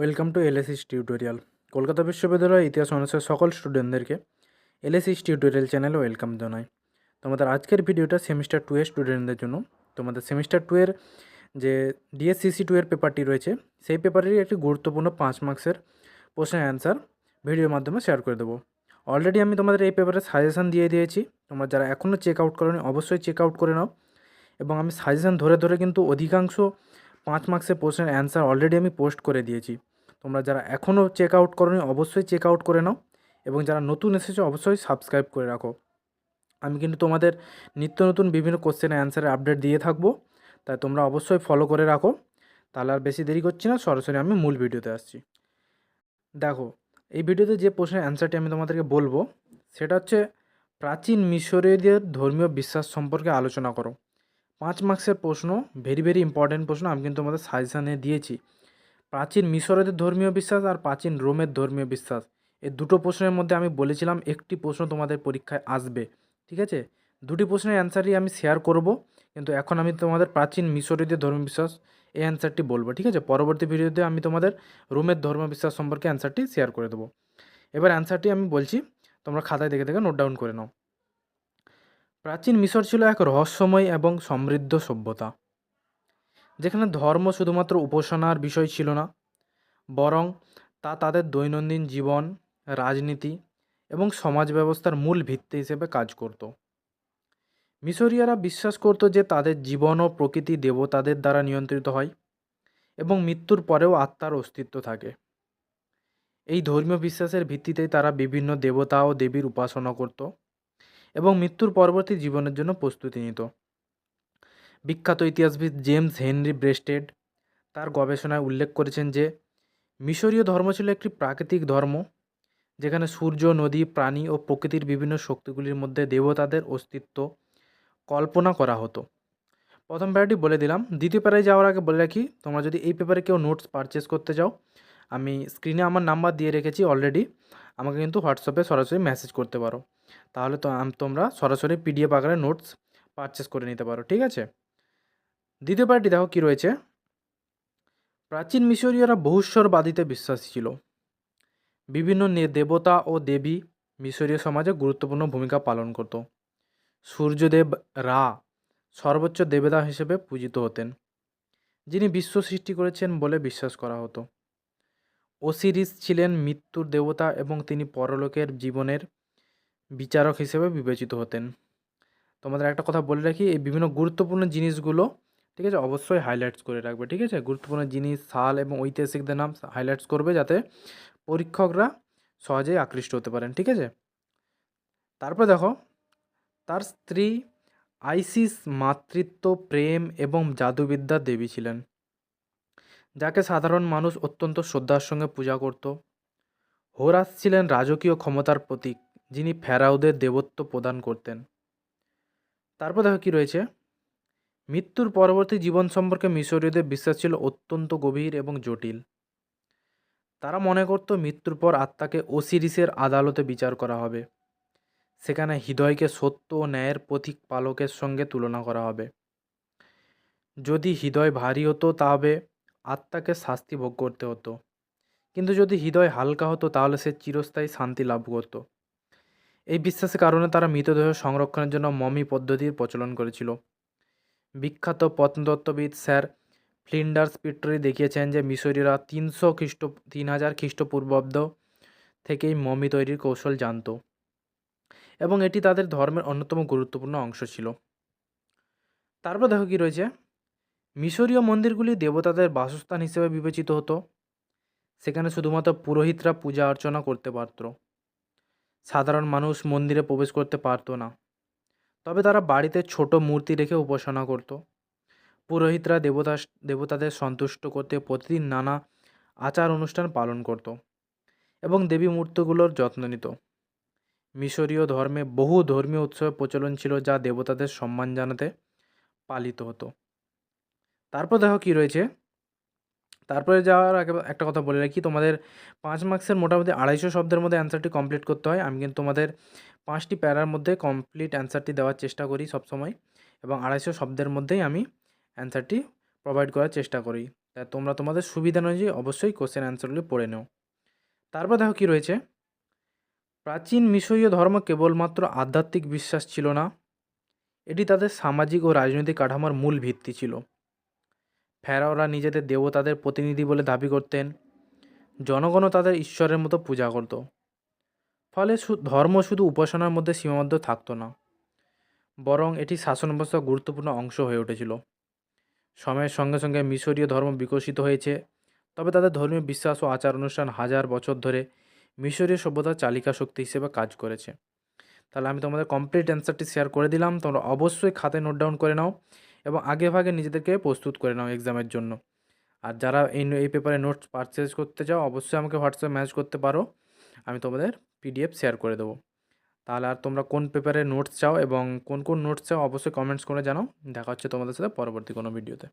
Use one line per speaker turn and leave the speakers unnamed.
Welcome to এলএসিস tutorial Kolkata বিশ্ববিদ্যালয়ের ইতিহাস অনার্সের সকল স্টুডেন্টদেরকে এলএসিস টিউটোরিয়াল চ্যানেলে ওয়েলকাম জানাই। তোমাদের আজকের ভিডিওটা সেমিস্টার টু এর স্টুডেন্টদের জন্য। তোমাদের সেমিস্টার টু এর যে ডিএসসিসি টু এর পেপারটি রয়েছে, সেই পেপারেরই একটি গুরুত্বপূর্ণ পাঁচ মার্কসের প্রশ্নের অ্যান্সার ভিডিওর মাধ্যমে শেয়ার করে দেবো। অলরেডি আমি তোমাদের এই পেপারে সাজেশান দিয়ে দিয়েছি। তোমরা যারা এখনও চেক আউট করোনি, অবশ্যই চেক আউট করে নাও। এবং আমি সাজেশান ধরে ধরে কিন্তু অধিকাংশ পাঁচ মার্কসের প্রশ্নের অ্যান্সার অলরেডি আমি পোস্ট করে দিয়েছি। তোমরা যারা এখনও চেক আউট করোনি, অবশ্যই চেক আউট করে নাও এবং যারা নতুন এসেছ, অবশ্যই সাবস্ক্রাইব করে রাখো। আমি কিন্তু তোমাদের নিত্য নতুন বিভিন্ন কোশ্চেনের অ্যান্সারের আপডেট দিয়ে থাকব। তাই তোমরা অবশ্যই ফলো করে রাখো। তাহলে আর বেশি দেরি করছি না, সরাসরি আমি মূল ভিডিওতে আসছি। দেখো, এই ভিডিওতে যে প্রশ্নের অ্যান্সারটি আমি তোমাদেরকে বলব, সেটা হচ্ছে, প্রাচীন মিশরীয়দের ধর্মীয় বিশ্বাস সম্পর্কে আলোচনা করো। পাঁচ মার্কসের প্রশ্ন ভেরি ভেরি ইম্পর্ট্যান্ট প্রশ্ন, আমি কিন্তু তোমাদের সাজেশানে দিয়েছি। প্রাচীন মিশরের ধর্মীয় বিশ্বাস আর প্রাচীন রোমের ধর্মীয় বিশ্বাস। এই দুটো প্রশ্নের মধ্যে আমি বলেছিলাম, একটি প্রশ্ন তোমাদের পরীক্ষায় আসবে। ঠিক আছে? দুটি প্রশ্নের অ্যান্সারই আমি শেয়ার করব, কিন্তু এখন আমি তোমাদের প্রাচীন মিশরীয়দের ধর্মীয় বিশ্বাস, এই অ্যান্সারটি বলব। ঠিক আছে? পরবর্তী ভিডিওতে আমি তোমাদের রোমের ধর্ম বিশ্বাস সম্পর্কে অ্যান্সারটি শেয়ার করে দেবো। এবার অ্যান্সারটি আমি বলছি, তোমরা খাতায় দেখে দেখে নোট ডাউন করে নাও। প্রাচীন মিশর ছিল এক রহস্যময় এবং সমৃদ্ধ সভ্যতা। যেখানে ধর্ম শুধুমাত্র উপাসনার বিষয় ছিল না, বরং তা তাদের দৈনন্দিন জীবন, রাজনীতি এবং সমাজ ব্যবস্থার মূল ভিত্তি হিসেবে কাজ করত। মিশরীয়রা বিশ্বাস করত যে তাদের জীবন ও প্রকৃতি দেবতাদের দ্বারা নিয়ন্ত্রিত হয় এবং মৃত্যুর পরেও আত্মার অস্তিত্ব থাকে। এই ধর্মীয় বিশ্বাসের ভিত্তিতেই তারা বিভিন্ন দেবতা ও দেবীর উপাসনা করত এবং মৃত্যুর পরবর্তী জীবনের জন্য প্রস্তুতি নিত। বিখ্যাত ইতিহাসবিদ জেমস হেনরি ব্রেস্টেড তার গবেষণায় উল্লেখ করেছেন যে, মিশরীয় ধর্ম ছিল একটি প্রাকৃতিক ধর্ম, যেখানে সূর্য, নদী, প্রাণী ও প্রকৃতির বিভিন্ন শক্তিগুলির মধ্যে দেবতাদের অস্তিত্ব কল্পনা করা হতো। প্রথম প্যারাটি বলে দিলাম। দ্বিতীয় প্যারায় যাওয়ার আগে বলে রাখি, তোমরা যদি এই পেপারে কেউ নোটস পারচেস করতে চাও, আমি স্ক্রিনে আমার নাম্বার দিয়ে রেখেছি অলরেডি, আমাকে কিন্তু হোয়াটসঅ্যাপে সরাসরি মেসেজ করতে পারো। তাহলে তো তোমরা সরাসরি পিডিএফ আকারে নোটস পারচেস করে নিতে পারো, ঠিক আছে? দ্বিতীয় পার্টি দেখো কী রয়েছে? প্রাচীন মিশরীয়রা বহুস্বরবাদিতে বিশ্বাসী ছিল। বিভিন্ন দেবতা ও দেবী মিশরীয় সমাজে গুরুত্বপূর্ণ ভূমিকা পালন করত। সূর্যদেব রা সর্বোচ্চ দেবতা হিসেবে পূজিত হতেন, যিনি বিশ্ব সৃষ্টি করেছেন বলে বিশ্বাস করা হতো। ওসিরিস ছিলেন মৃত্যুর দেবতা এবং তিনি পরলোকের জীবনের বিচারক হিসেবে বিবেচিত হতেন। তোমাদের একটা কথা বলে রাখি, এই বিভিন্ন গুরুত্বপূর্ণ জিনিসগুলো ঠিক আছে? অবশ্যই হাইলাইটস করে রাখবে, ঠিক আছে? গুরুত্বপূর্ণ জিনিস, সাল এবং ঐতিহাসিকদের নাম হাইলাইটস করবে যাতে পরীক্ষকরা সহজেই আকৃষ্ট হতে পারেন, ঠিক আছে? তারপর দেখো, তার স্ত্রী আইসিস মাতৃত্ব, প্রেম এবং জাদুবিদ্যার দেবী ছিলেন, যাকে সাধারণ মানুষ অত্যন্ত শ্রদ্ধার সঙ্গে পূজা করত। হোরাস ছিলেন রাজকীয় ক্ষমতার প্রতীক, যিনি ফেরাউদের দেবত্ব প্রদান করতেন। তারপর দেখো কী রয়েছে? মৃত্যুর পরবর্তী জীবন সম্পর্কে মিশরীয়দের বিশ্বাস ছিল অত্যন্ত গভীর এবং জটিল। তারা মনে করত মৃত্যুর পর আত্মাকে ওসিরিসের আদালতে বিচার করা হবে। সেখানে হৃদয়কে সত্য ও ন্যায়ের প্রতীক পালকের সঙ্গে তুলনা করা হবে। যদি হৃদয় ভারী হতো তবে আত্মাকে শাস্তি ভোগ করতে হতো। কিন্তু যদি হৃদয় হালকা হতো তাহলে সে চিরস্থায়ী শান্তি লাভ করত। এই বিশ্বাসের কারণে তারা মৃতদেহ সংরক্ষণের জন্য মমি পদ্ধতির প্রচলন করেছিল। বিখ্যাত প্রত্নতত্ত্ববিদ স্যার ফ্লিন্ডার্স পিট্রি দেখিয়েছেন যে মিশরীয়রা তিনশো খ্রিস্ট, তিন হাজার খ্রিস্টপূর্বাব্দ থেকেই মমি তৈরির কৌশল জানত এবং এটি তাদের ধর্মের অন্যতম গুরুত্বপূর্ণ অংশ ছিল। তারপর দেখো কী রয়েছে। মিশরীয় মন্দিরগুলি দেবতাদের বাসস্থান হিসেবে বিবেচিত হতো। সেখানে শুধুমাত্র পুরোহিতরা পূজা অর্চনা করতে পারত। সাধারণ মানুষ মন্দিরে প্রবেশ করতে পারতো না। তবে তারা বাড়িতে ছোট মূর্তি রেখে উপাসনা করত। পুরোহিতরা দেবতা দেবতাদের সন্তুষ্ট করতে প্রতিদিন নানা আচার অনুষ্ঠান পালন করত এবং দেবী মূর্তিগুলোর যত্ন নিত। মিশরীয় ধর্মে বহু ধর্মীয় উৎসবের প্রচলন ছিল যা দেবতাদের সম্মান জানাতে পালিত হতো। তারপর দেখো কী রয়েছে? তারপরে যাওয়ার আগে একটা কথা বলে রাখি, তোমাদের পাঁচ মার্কসের মোটামুটি আড়াইশো শব্দের মধ্যে অ্যান্সারটি কমপ্লিট করতে হয়। আমি কিন্তু তোমাদের পাঁচটি প্যারার মধ্যে কমপ্লিট অ্যান্সারটি দেওয়ার চেষ্টা করি সবসময় এবং আড়াইশো শব্দের মধ্যেই আমি অ্যান্সারটি প্রোভাইড করার চেষ্টা করি। তাই তোমরা তোমাদের সুবিধা অনুযায়ী অবশ্যই কোশ্চেন অ্যান্সারগুলি পড়ে নাও। তারপর দেখো কী রয়েছে। প্রাচীন মিশরীয় ধর্ম কেবলমাত্র আধ্যাত্মিক বিশ্বাস ছিল না, এটি তাদের সামাজিক ও রাজনৈতিক কাঠামোর মূল ভিত্তি ছিল। ফেরাওরা নিজেদের দেবতাদের প্রতিনিধি বলে দাবি করতেন। জনগণও তাদের ঈশ্বরের মতো পূজা করত। ফলে ধর্ম শুধু উপাসনার মধ্যে সীমাবদ্ধ থাকতো না, বরং এটি শাসন ব্যবস্থার গুরুত্বপূর্ণ অংশ হয়ে উঠেছিল। সময়ের সঙ্গে সঙ্গে মিশরীয় ধর্ম বিকশিত হয়েছে, তবে তাদের ধর্মীয় বিশ্বাস ও আচার অনুষ্ঠান হাজার বছর ধরে মিশরীয় সভ্যতার চালিকা শক্তি হিসেবে কাজ করেছে। তাহলে আমি তোমাদের কমপ্লিট অ্যান্সারটি শেয়ার করে দিলাম, তোমরা অবশ্যই খাতায় নোট ডাউন করে নাও। এবং আগে ভাগে নিজেদেরকে প্রস্তুত করে নাও এক্সামের জন্য। আর যারা এই এই পেপারে নোটস পারচেজ করতে চাও, অবশ্যই আমাকে হোয়াটসঅ্যাপ ম্যাচ করতে পারো। আমি তোমাদের পিডিএফ শেয়ার করে দেবো। তাহলে আর তোমরা কোন পেপারে নোটস চাও এবং কোন কোন নোটস চাও, অবশ্যই কমেন্টস করে জানাও। দেখা হচ্ছে তোমাদের সাথে পরবর্তী কোনো ভিডিওতে